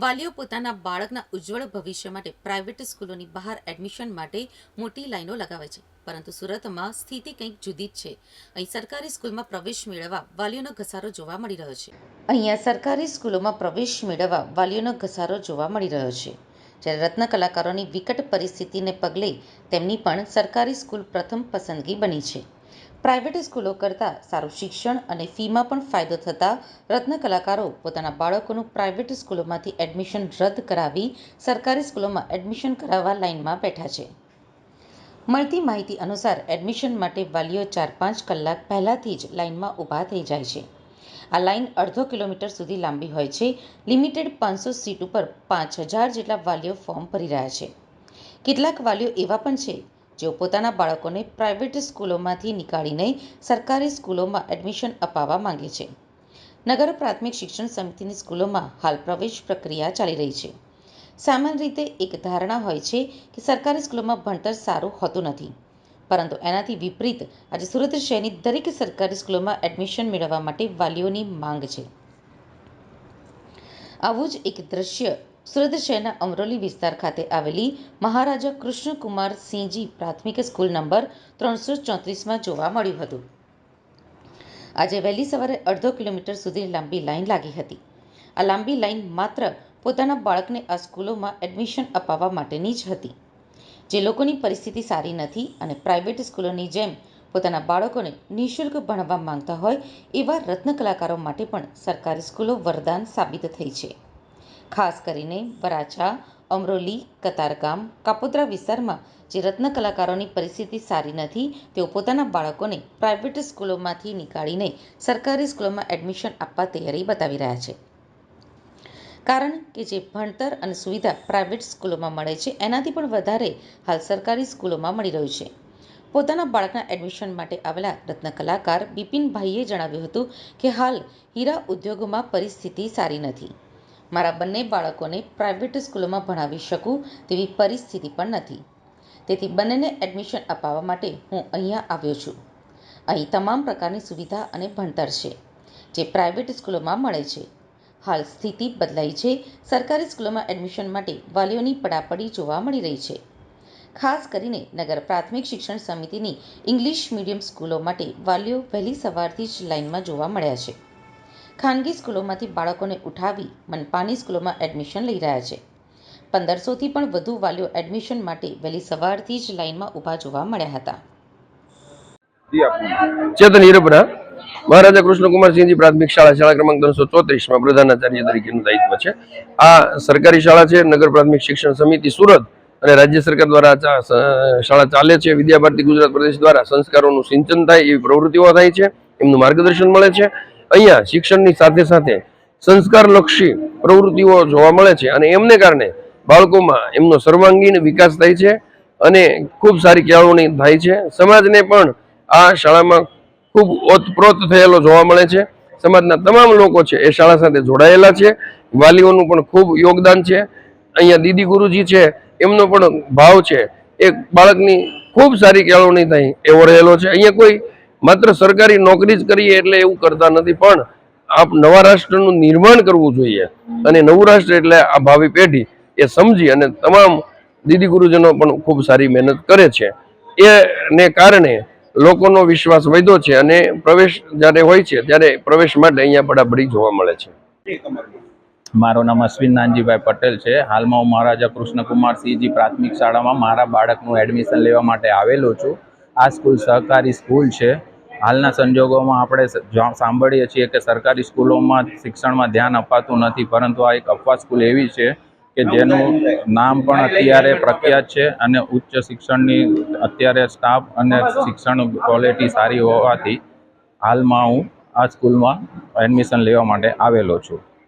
વાલીઓ પોતાના બાળકના ઉજ્જવળ ભવિષ્ય માટે પ્રાઇવેટ સ્કૂલોની બહાર એડમિશન માટે મોટી લાઈનો લગાવે છે. પરંતુ સુરતમાં સ્થિતિ કંઈક જુદી જ છે. અહીં સરકારી સ્કૂલમાં પ્રવેશ મેળવવા વાલીઓનો ઘસારો જોવા મળી રહ્યો છે. અહીંયા સરકારી સ્કૂલોમાં પ્રવેશ મેળવવા વાલીઓનો ઘસારો જોવા મળી રહ્યો છે. જ્યારે રત્ન કલાકારોની વિકટ પરિસ્થિતિને પગલે તેમની પણ સરકારી સ્કૂલ પ્રથમ પસંદગી બની છે. પ્રાઇવેટ સ્કૂલો કરતાં સારું શિક્ષણ અને ફીમાં પણ ફાયદો થતાં રત્ન કલાકારો પોતાના બાળકોનું પ્રાઇવેટ સ્કૂલોમાંથી એડમિશન રદ કરાવી સરકારી સ્કૂલોમાં એડમિશન કરાવવા લાઇનમાં બેઠા છે. મળતી માહિતી અનુસાર એડમિશન માટે વાલીઓ ચાર પાંચ કલાક પહેલાંથી જ લાઇનમાં ઊભા થઈ જાય છે. આ લાઇન અડધો કિલોમીટર સુધી લાંબી હોય છે. લિમિટેડ પાંચસો સીટ ઉપર પાંચ હજાર જેટલા વાલીઓ ફોર્મ ભરી રહ્યા છે. કેટલાક વાલીઓ એવા પણ છે જેઓ પોતાના બાળકોને પ્રાઇવેટ સ્કૂલોમાંથી નીકાળીને સરકારી સ્કૂલોમાં એડમિશન અપાવવા માંગે છે. નગર પ્રાથમિક શિક્ષણ સમિતિની સ્કૂલોમાં હાલ પ્રવેશ પ્રક્રિયા ચાલી રહી છે. સામાન્ય રીતે એક ધારણા હોય છે કે સરકારી સ્કૂલોમાં ભણતર સારું હોતું નથી. પરંતુ એનાથી વિપરીત આજે સુરત શહેરની દરેક સરકારી સ્કૂલોમાં એડમિશન મેળવવા માટે વાલીઓની માંગ છે. આવું જ એક દ્રશ્ય સુરત અમરોલી વિસ્તાર ખાતે આવેલી મહારાજા કૃષ્ણકુમાર સિંહજી પ્રાથમિક સ્કૂલ નંબર ત્રણસો ચોત્રીસમાં જોવા મળ્યું હતું. આજે વહેલી સવારે અડધો કિલોમીટર સુધી લાંબી લાઇન લાગી હતી. આ લાંબી લાઈન માત્ર પોતાના બાળકને આ સ્કૂલોમાં એડમિશન અપાવવા માટેની જ હતી. જે લોકોની પરિસ્થિતિ સારી નથી અને પ્રાઇવેટ સ્કૂલોની જેમ પોતાના બાળકોને નિઃશુલ્ક ભણવા માંગતા હોય એવા રત્ન કલાકારો માટે પણ સરકારી સ્કૂલો વરદાન સાબિત થઈ છે. ખાસ કરીને વરાછા, અમરોલી, કતારગામ, કાપોદ્રા વિસ્તારમાં જે રત્ન કલાકારોની પરિસ્થિતિ સારી નથી, તેઓ પોતાના બાળકોને પ્રાઇવેટ સ્કૂલોમાંથી નીકાળીને સરકારી સ્કૂલોમાં એડમિશન આપવા તૈયારી બતાવી રહ્યા છે. કારણ કે જે ભણતર અને સુવિધા પ્રાઇવેટ સ્કૂલોમાં મળે છે, એનાથી પણ વધારે હાલ સરકારી સ્કૂલોમાં મળી રહ્યું છે. પોતાના બાળકના એડમિશન માટે આવેલા રત્ન કલાકાર બિપિનભાઈએ જણાવ્યું હતું કે હાલ હીરા ઉદ્યોગમાં પરિસ્થિતિ સારી નથી. મારા બંને બાળકોને પ્રાઇવેટ સ્કૂલોમાં ભણાવી શકું તેવી પરિસ્થિતિ પણ નથી. તેથી બંનેને એડમિશન અપાવવા માટે હું અહીંયા આવ્યો છું. અહીં તમામ પ્રકારની સુવિધા અને ભણતર છે, જે પ્રાઇવેટ સ્કૂલોમાં મળે છે. હાલ સ્થિતિ બદલાઈ છે. સરકારી સ્કૂલોમાં એડમિશન માટે વાલીઓની પડાપડી જોવા મળી રહી છે. ખાસ કરીને નગર પ્રાથમિક શિક્ષણ સમિતિની ઇંગ્લિશ મીડિયમ સ્કૂલો માટે વાલીઓ વહેલી સવારથી જ લાઇનમાં જોવા મળ્યા છે. ખાનગી સ્કૂલોમાંથી બાળકોને ઉઠાવી મનપાની સ્કૂલોમાં એડમિશન લઈ રહ્યા છે. પંદરસોથી પણ વધુ વાલીઓ એડમિશન માટે વહેલી સવારથી જ લાઇનમાં ઊભા જોવા મળ્યા હતા. ચેતન હિરપરા, મહારાજા કૃષ્ણકુમારસિંહજી પ્રાથમિક શાળા શાળા ક્રમાંક ત્રણસો ચોત્રીસમાં પ્રધાનાચાર્ય તરીકેનું દાયિત્વ છે. આ સરકારી શાળા છે, નગર પ્રાથમિક શિક્ષણ સમિતિ સુરત અને રાજ્ય સરકાર દ્વારા શાળા ચાલે છે. વિદ્યાભારતી ગુજરાત પ્રદેશ દ્વારા સંસ્કારોનું સિંચન થાય એવી પ્રવૃત્તિઓ થાય છે, એમનું માર્ગદર્શન મળે છે. અહીંયા શિક્ષણની સાથે સાથે સંસ્કારલક્ષી પ્રવૃત્તિઓ જોવા મળે છે અને એમને કારણે બાળકોમાં એમનો સર્વાંગીણ વિકાસ થાય છે અને ખૂબ સારી કેળવણી થાય છે. સમાજને પણ આ શાળામાં ખૂબ ઓતપ્રોત થયેલો જોવા મળે છે. સમાજના તમામ લોકો છે એ શાળા સાથે જોડાયેલા છે. વાલીઓનું પણ ખૂબ યોગદાન છે. અહીંયા દીદી ગુરુજી છે, એમનો પણ ભાવ છે. એ બાળકની ખૂબ સારી કેળવણી થાય એવો રહેલો છે. અહીંયા કોઈ માત્ર સરકારી નોકરી જ કરીએ એટલે એવું કરતા નથી, પણ આપ નવા રાષ્ટ્રનું નિર્માણ કરવું જોઈએ અને નવું રાષ્ટ્ર એટલે આ ભાવિ પેઢી એ સમજી અને તમામ દીદી ગુરુજનો પણ ખૂબ સારી મહેનત કરે છે. એને કારણે લોકોનો વિશ્વાસ વધ્યો છે અને પ્રવેશ જ્યારે હોય છે ત્યારે પ્રવેશ માટે અહીંયા બડાબડી જોવા મળે છે. મારું નામ અશ્વિન નાનજીભાઈ પટેલ છે. હાલમાં હું મહારાજા કૃષ્ણકુમાર સિંહજી પ્રાથમિક શાળામાં મારા બાળકનું એડમિશન લેવા માટે આવેલો છું. આ સ્કૂલ સહકારી સ્કૂલ છે. હાલના સંજોગોમાં આપણે સાંભળીએ છીએ કે સરકારી સ્કૂલોમાં શિક્ષણમાં ધ્યાન અપાતું નથી, પરંતુ આ એક અફવા સ્કૂલ એવી છે કે જેનું નામ પણ અત્યારે પ્રખ્યાત છે અને ઉચ્ચ શિક્ષણની અત્યારે સ્ટાફ અને શિક્ષણ ક્વોલિટી સારી હોવાથી હાલમાં હું આ સ્કૂલમાં એડમિશન લેવા માટે આવેલો છું.